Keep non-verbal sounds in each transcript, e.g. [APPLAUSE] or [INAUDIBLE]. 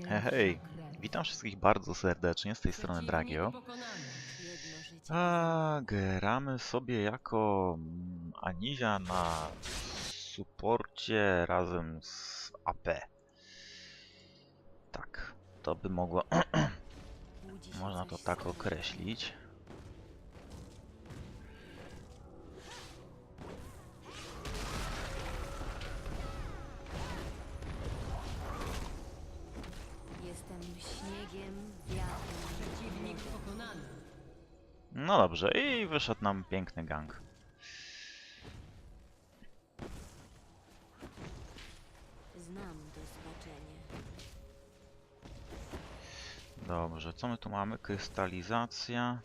Hej, witam wszystkich bardzo serdecznie, z tej strony Dragio. A, gramy sobie jako mm, Anizia na suporcie razem z AP. Tak, to by mogło, [CLEARS THROAT] można to tak określić. No dobrze, i wyszedł nam piękny gang. Znam to. Dobrze, co my tu mamy? Krystalizacja.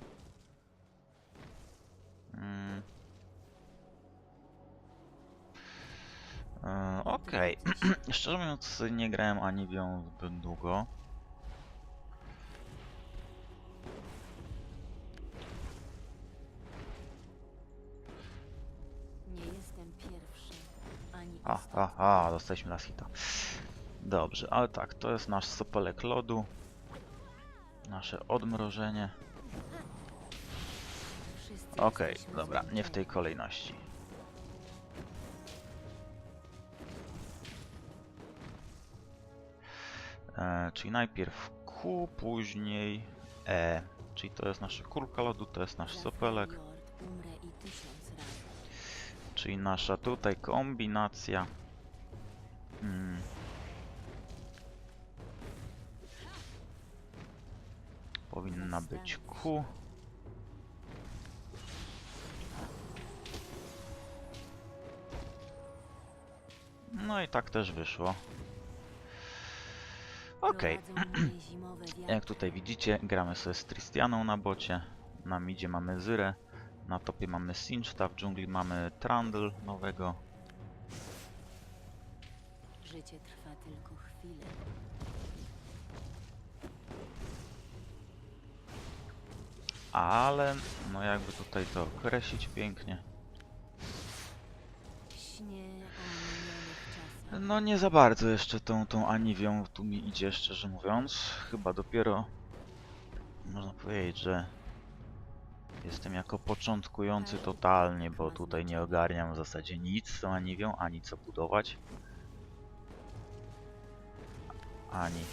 Mm. E, Okej. [CLEARS THROAT] Szczerze mówiąc, nie grałem Aniwią zbyt długo. A, a, a, dostaliśmy las hita. Dobrze, ale tak, to jest nasz sopelek lodu. Nasze odmrożenie. Okej, jesteśmy dobra, nie w tej kolejności. E, czyli najpierw Q, później E. Czyli to jest nasza kulka lodu, to jest nasz sopelek. Czyli nasza tutaj kombinacja. Mm. Powinna być Q. No i tak też wyszło. [CLEARS THROAT] Wiatry. jak tutaj widzicie, gramy sobie z Tristianą na bocie. Na midzie mamy Zyrę, na topie mamy Sinchta, w dżungli mamy Trundle nowego. Życie trwa tylko chwilę. Ale, no jakby tutaj to określić pięknie. No nie za bardzo jeszcze tą, tą Aniwią tu mi idzie, szczerze mówiąc. Chyba dopiero można powiedzieć, że jestem jako początkujący totalnie, bo tutaj nie ogarniam w zasadzie nic z tą Aniwią, ani co budować. Ani...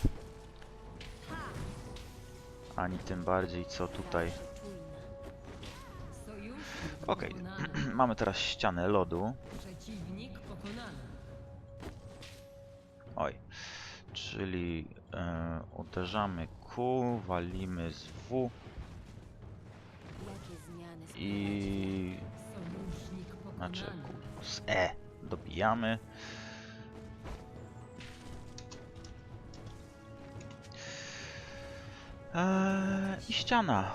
Ani tym bardziej co tutaj... Okej, pokonany. [CLEARS THROAT] mamy teraz ścianę lodu. Oj. Czyli e, uderzamy Q, walimy z W i znaczy z E dobijamy. Eee, I ściana.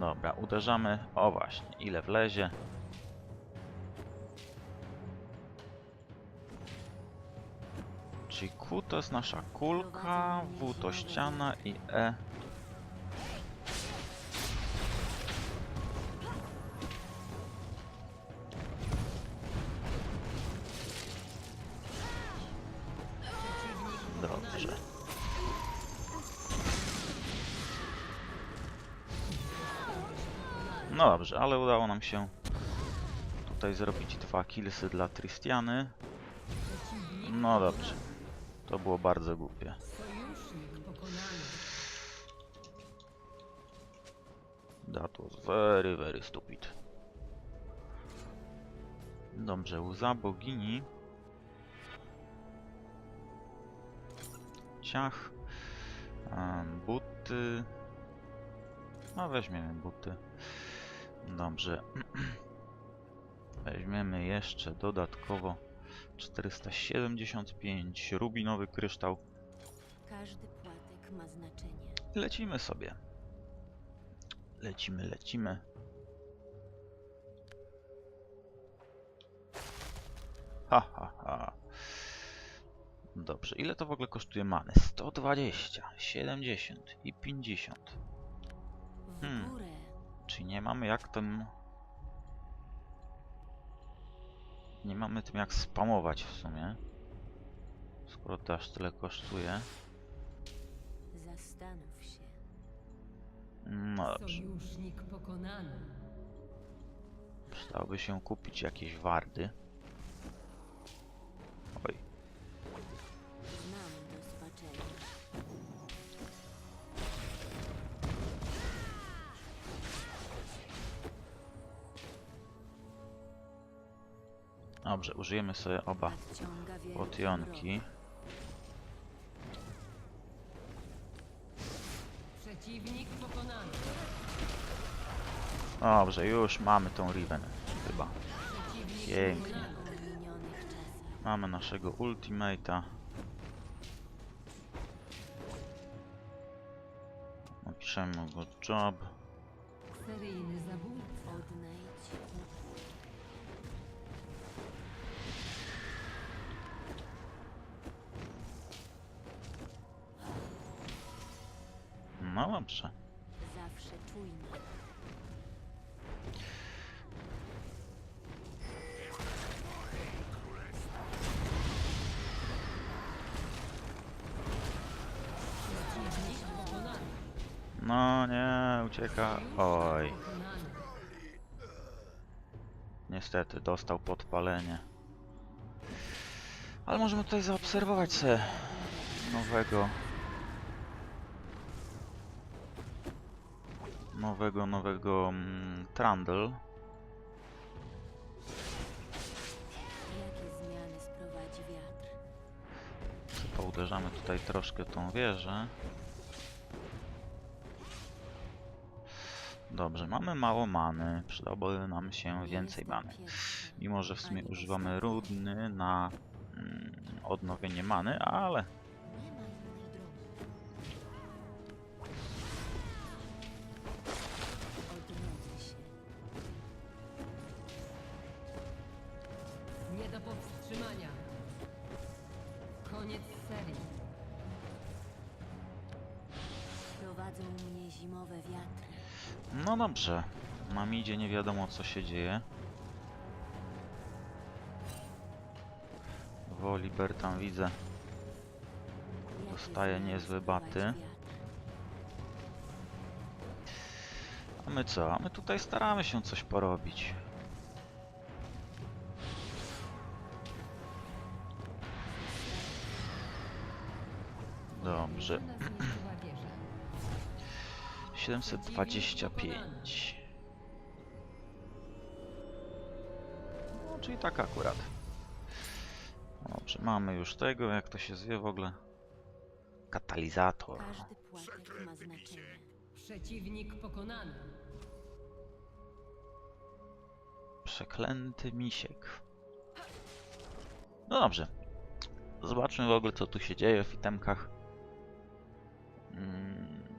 Dobra, uderzamy. O właśnie, ile wlezie. To jest nasza kulka, W to ściana i E. Dobrze. No dobrze, ale udało nam się tutaj zrobić dwa killsy dla Tristiany. No dobrze. To było bardzo głupie. That was very, very stupid. Dobrze, łza bogini. Ciach. Buty. No weźmiemy buty. Dobrze. [CLEARS THROAT] Weźmiemy jeszcze dodatkowo 475 rubinowy kryształ. Każdy płatek ma znaczenie. Lecimy sobie. Lecimy, lecimy. Ha, ha, ha. Dobrze, ile to w ogóle kosztuje many? 120, 70 i 50. Hmm. Czyli nie mamy jak tym... Nie mamy tym jak spamować w sumie. Skoro to aż tyle kosztuje. Zastanów się. No dobrze. Sojusznik pokonany. Przydałoby się kupić jakieś wardy. Dobrze, użyjemy sobie oba potionki. mrok. Przeciwnik pokonany. Dobrze, już mamy tą Riven chyba. Pięknie. Mamy naszego ultimate'a. Napiszemy go job. Seryjny zabójca. Odnajdź No dobrze. zawsze. No nie, ucieka. Oj, niestety dostał podpalenie. Ale możemy tutaj zaobserwować se nowego. Nowego, nowego mm, Trundle. Wiatr? Pouderzamy tutaj troszkę tą wieżę. Dobrze, mamy mało many. Przydałoby nam się więcej many. Mimo, że w sumie używamy rudny na mm, odnowienie many, ale Prowadzą mnie zimowe wiatry. no dobrze. Na midzie nie wiadomo co się dzieje. Woliber tam widzę. Dostaje sprowadzi baty. A my co? A my tutaj staramy się coś porobić. Dobrze. Drużyna zniszczyła wieżę. 725. No, czyli tak akurat. Dobrze, mamy już tego, jak to się zwie w ogóle. Katalizator. Każdy płatek ma znaczenie. Przeciwnik pokonany. Przeklęty misiek. No dobrze. Zobaczmy w ogóle co tu się dzieje w itemkach. Mm.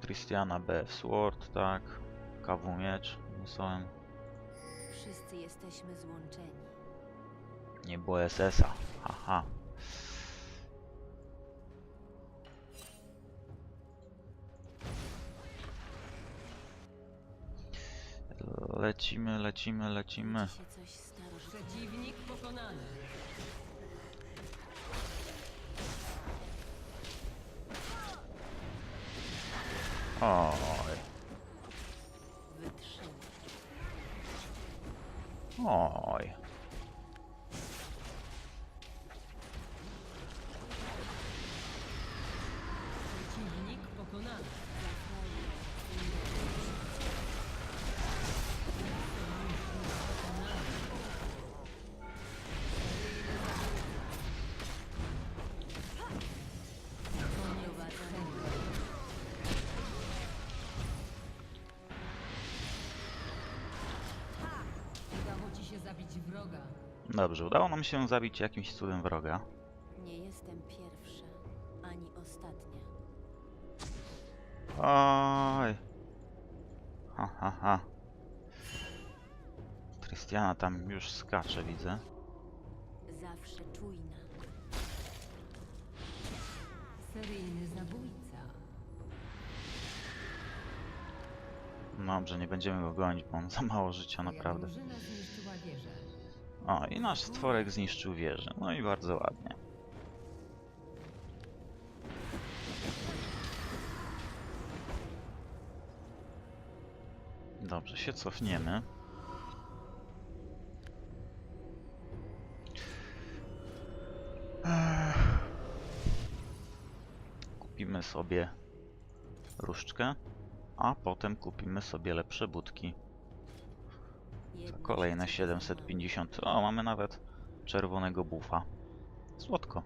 Christiana BF Sword, tak. KW Miecz, wysłałem. Wszyscy jesteśmy złączeni. Nie było SS-a. Haha. Lecimy, lecimy, lecimy. Przeciwnik pokonany. Oj, oj. Wroga. Dobrze, udało nam się zabić jakimś cudem wroga. Nie jestem pierwsza, ani ostatnia. Oj. Ha, ha, ha. Krystiana tam już skacze, widzę. Zawsze czujna. Seryjny zabójca. Dobrze, nie będziemy go gonić, bo on za mało życia, naprawdę. drużyna zniszczyła wieżę. O, i nasz stworek zniszczył wieżę. No i bardzo ładnie. Dobrze, się cofniemy. Kupimy sobie różdżkę, a potem kupimy sobie lepsze budki. Kolejne życie za mało. 750. O, mamy nawet czerwonego bufa. Słodko.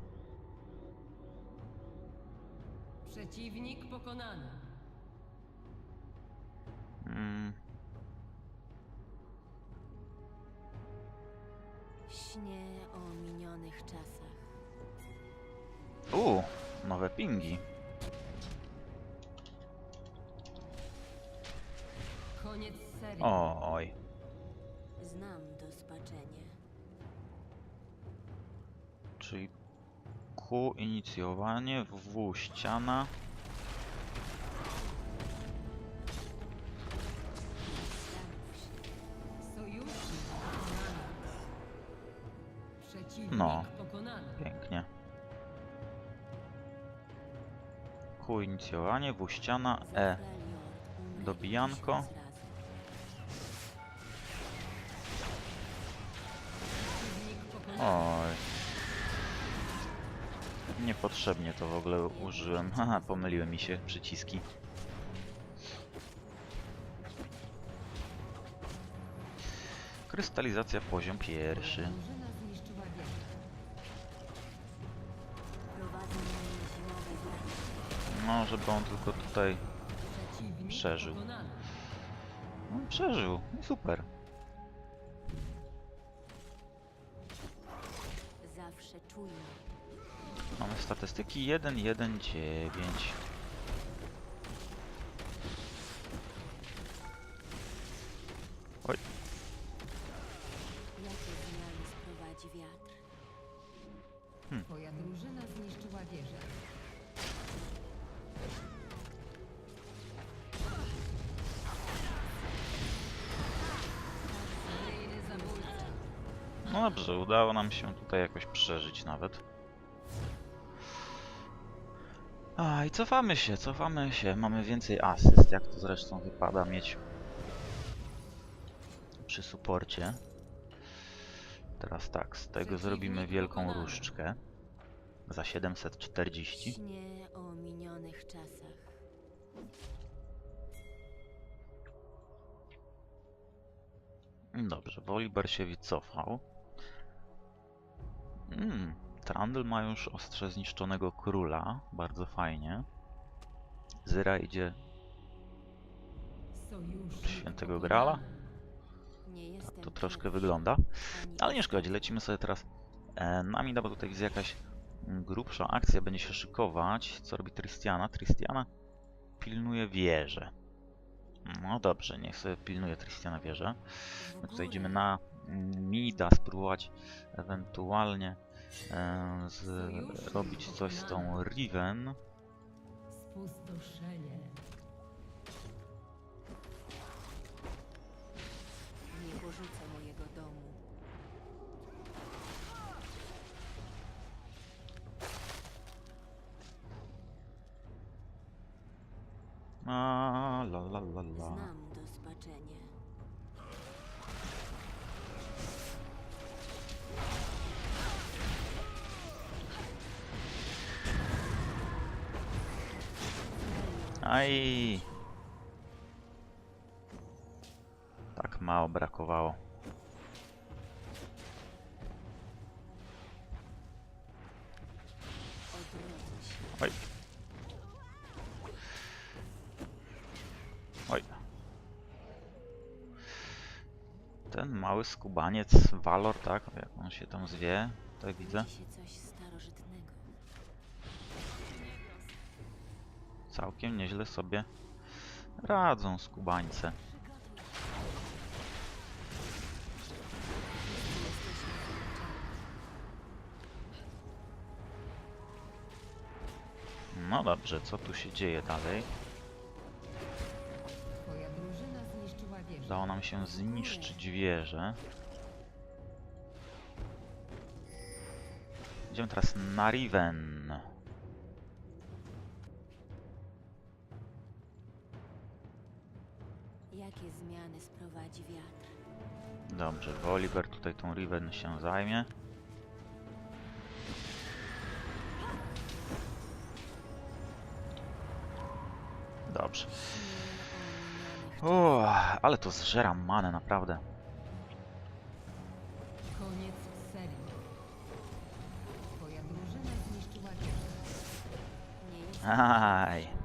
Przeciwnik pokonany. Mm, Śnie o minionych czasach. U, nowe pingi. Koniec serii. Oj. Q inicjowanie, W ściana. No. Pięknie. Q inicjowanie, W ściana, E. Dobijanko. Oj. Niepotrzebnie to w ogóle użyłem. [LAUGHS] Haha, pomyliły mi się przyciski. Krystalizacja poziom pierwszy. No, żeby on tylko tutaj Przeżył. no, przeżył. I super. Zawsze czujny. Mamy statystyki 1, 1, 9. Jakie zmiany sprowadzi wiatr? Twoja drużyna zniszczyła wieżę. Seryjny zabójca. No dobrze, udało nam się tutaj jakoś przeżyć nawet. A i cofamy się, cofamy się. Mamy więcej asyst, jak to zresztą wypada mieć przy suporcie. Teraz tak, z tego zrobimy wielką różdżkę za 740. Śnie o minionych czasach. Dobrze, Woliber się wycofał. Mm, Trundle ma już ostrze zniszczonego króla, bardzo fajnie. Zyra idzie Świętego. Grala? Tak to troszkę wygląda. Ale nie szkodzi, lecimy sobie teraz e, na mida, bo tutaj jest jakaś grubsza akcja, będzie się szykować. Co robi Tristiana? Tristiana pilnuje wieżę. No dobrze, niech sobie pilnuje Tristiana wieżę. My tutaj idziemy na mida, spróbować ewentualnie zrobić coś z tą Riven. Spustoszenie. Nie porzucę mojego domu. A, la la la la. Znam Aj! Tak mało brakowało. Oj. Oj. Ten mały skubaniec, Valor, tak? Jak on się tam zwie, tak widzę. Całkiem nieźle sobie radzą skubańce. No dobrze, co tu się dzieje dalej? Udało nam się zniszczyć wieżę. Idziemy teraz na Riven. Sprowadzi wiatr? Dobrze, Oliver tutaj tą Riven się zajmie. Dobrze. Uff, ale to zżera manę, naprawdę. Koniec serii. Twoja drużyna zniszczyła wieżę. Nie jest Aj.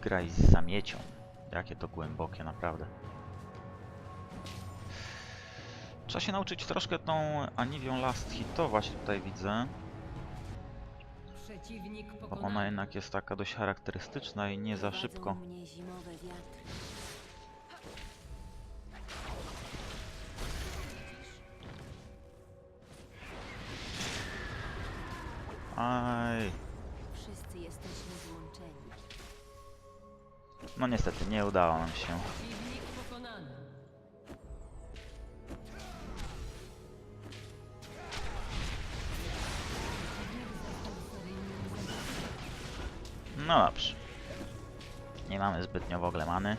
Nie igraj z zamiecią. Jakie to głębokie, naprawdę. Trzeba się nauczyć troszkę tą Aniwią Last hitować tutaj widzę. Bo ona jednak jest taka dość charakterystyczna i nie za szybko. mnie No niestety, nie udało nam się. No dobrze. Nie mamy zbytnio w ogóle many.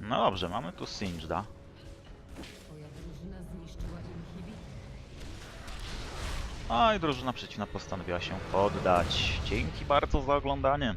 No dobrze, mamy tu Singeda. A i drużyna przeciwna postanowiła się poddać. Dzięki bardzo za oglądanie.